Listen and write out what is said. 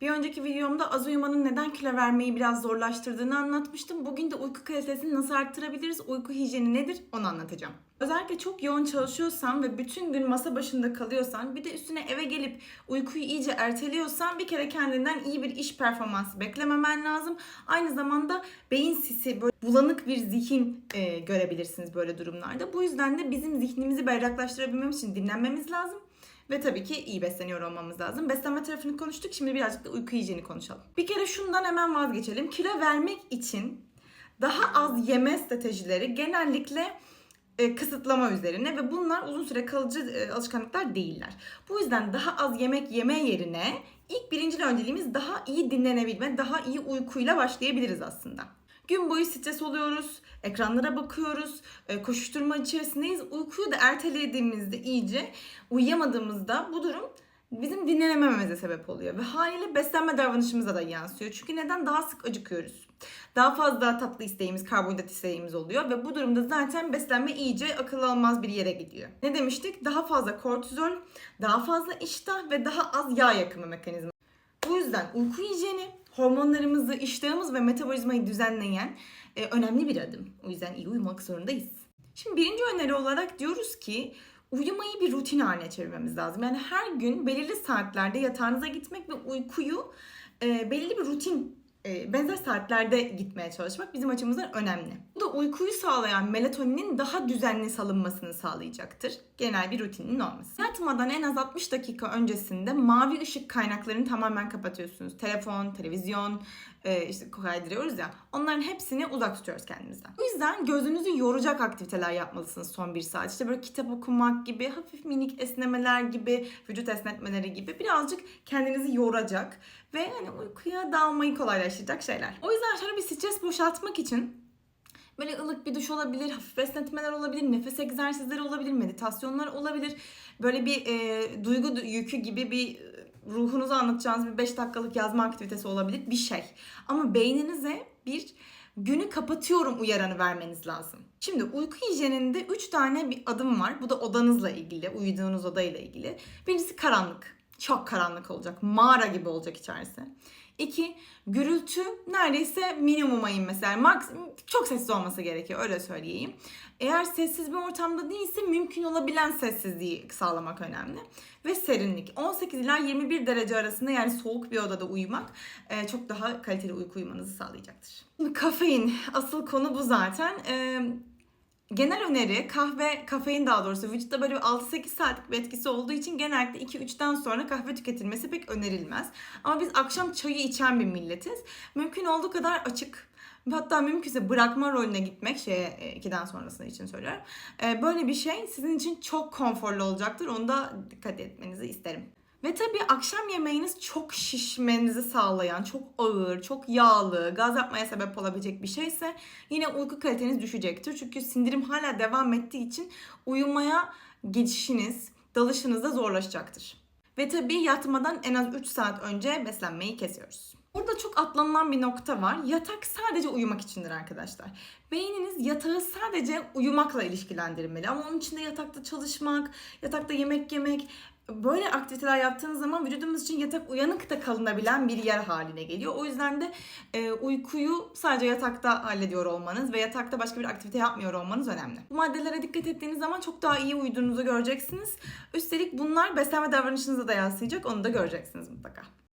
Bir önceki videomda az uyumanın neden kilo vermeyi biraz zorlaştırdığını anlatmıştım. Bugün de uyku kalitesini nasıl arttırabiliriz, uyku hijyeni nedir onu anlatacağım. Özellikle çok yoğun çalışıyorsan ve bütün gün masa başında kalıyorsan bir de üstüne eve gelip uykuyu iyice erteliyorsan bir kere kendinden iyi bir iş performansı beklememen lazım. Aynı zamanda beyin sisi, böyle bulanık bir zihin e, görebilirsiniz böyle durumlarda. Bu yüzden de bizim zihnimizi berraklaştırabilmemiz için dinlenmemiz lazım. Ve tabii ki iyi besleniyor olmamız lazım. Beslenme tarafını konuştuk. Şimdi birazcık da uyku hijyeni konuşalım. Bir kere şundan hemen vazgeçelim. Kilo vermek için daha az yeme stratejileri genellikle e, kısıtlama üzerine ve bunlar uzun süre kalıcı e, alışkanlıklar değiller. Bu yüzden daha az yemek yeme yerine ilk birinci önceliğimiz daha iyi dinlenebilme, daha iyi uykuyla başlayabiliriz aslında. Gün boyu stres oluyoruz, ekranlara bakıyoruz, e, koşuşturma içerisindeyiz. Uykuyu da ertelediğimizde iyice uyuyamadığımızda bu durum bizim dinlenemememize sebep oluyor. Ve haliyle beslenme davranışımıza da yansıyor. Çünkü neden? Daha sık acıkıyoruz. Daha fazla tatlı isteğimiz, karbonhidrat isteğimiz oluyor. Ve bu durumda zaten beslenme iyice akıl almaz bir yere gidiyor. Ne demiştik? Daha fazla kortizol, daha fazla iştah ve daha az yağ yakımı mekanizması. Bu yüzden uyku hijyeni hormonlarımızı, iştahımız ve metabolizmayı düzenleyen e, önemli bir adım. O yüzden iyi uyumak zorundayız. Şimdi birinci öneri olarak diyoruz ki uyumayı bir rutin haline çevirmemiz lazım. Yani her gün belirli saatlerde yatağınıza gitmek ve uykuyu e, belirli bir rutin benzer saatlerde gitmeye çalışmak bizim açımızdan önemli. Bu da uykuyu sağlayan melatoninin daha düzenli salınmasını sağlayacaktır. Genel bir rutinin olması. Yatmadan en az 60 dakika öncesinde mavi ışık kaynaklarını tamamen kapatıyorsunuz. Telefon, televizyon, e, işte kaydırıyoruz ya. Onların hepsini uzak tutuyoruz kendimizden. O yüzden gözünüzü yoracak aktiviteler yapmalısınız son bir saat. İşte böyle kitap okumak gibi, hafif minik esnemeler gibi, vücut esnetmeleri gibi birazcık kendinizi yoracak ve hani uykuya dalmayı kolaylaştıracak şeyler. O yüzden şöyle bir stres boşaltmak için Böyle ılık bir duş olabilir, hafif esnetmeler olabilir, nefes egzersizleri olabilir, meditasyonlar olabilir. Böyle bir e, duygu yükü gibi bir ruhunuzu anlatacağınız bir 5 dakikalık yazma aktivitesi olabilir bir şey. Ama beyninize bir günü kapatıyorum uyaranı vermeniz lazım. Şimdi uyku hijyeninde 3 tane bir adım var. Bu da odanızla ilgili, uyuduğunuz odayla ilgili. Birincisi karanlık. Çok karanlık olacak. Mağara gibi olacak içerisi. İki, gürültü neredeyse minimuma inmesi. Yani max, çok sessiz olması gerekiyor öyle söyleyeyim. Eğer sessiz bir ortamda değilse mümkün olabilen sessizliği sağlamak önemli. Ve serinlik. 18 ila 21 derece arasında yani soğuk bir odada uyumak e, çok daha kaliteli uyku uyumanızı sağlayacaktır. Kafein asıl konu bu zaten. E, Genel öneri kahve, kafein daha doğrusu vücutta böyle 6-8 saatlik bir etkisi olduğu için genellikle 2-3'ten sonra kahve tüketilmesi pek önerilmez. Ama biz akşam çayı içen bir milletiz. Mümkün olduğu kadar açık hatta mümkünse bırakma rolüne gitmek şeye 2'den sonrasında için söylüyorum. E, böyle bir şey sizin için çok konforlu olacaktır. Onu da dikkat etmenizi isterim. Ve tabii akşam yemeğiniz çok şişmenizi sağlayan, çok ağır, çok yağlı, gaz yapmaya sebep olabilecek bir şeyse yine uyku kaliteniz düşecektir. Çünkü sindirim hala devam ettiği için uyumaya geçişiniz, dalışınız da zorlaşacaktır. Ve tabii yatmadan en az 3 saat önce beslenmeyi kesiyoruz. Burada çok atlanılan bir nokta var. Yatak sadece uyumak içindir arkadaşlar. Beyniniz yatağı sadece uyumakla ilişkilendirmeli. Ama onun içinde yatakta çalışmak, yatakta yemek yemek, böyle aktiviteler yaptığınız zaman vücudumuz için yatak uyanık da kalınabilen bir yer haline geliyor. O yüzden de e, uykuyu sadece yatakta hallediyor olmanız ve yatakta başka bir aktivite yapmıyor olmanız önemli. Bu maddelere dikkat ettiğiniz zaman çok daha iyi uyuduğunuzu göreceksiniz. Üstelik bunlar beslenme davranışınıza da yansıyacak. Onu da göreceksiniz mutlaka.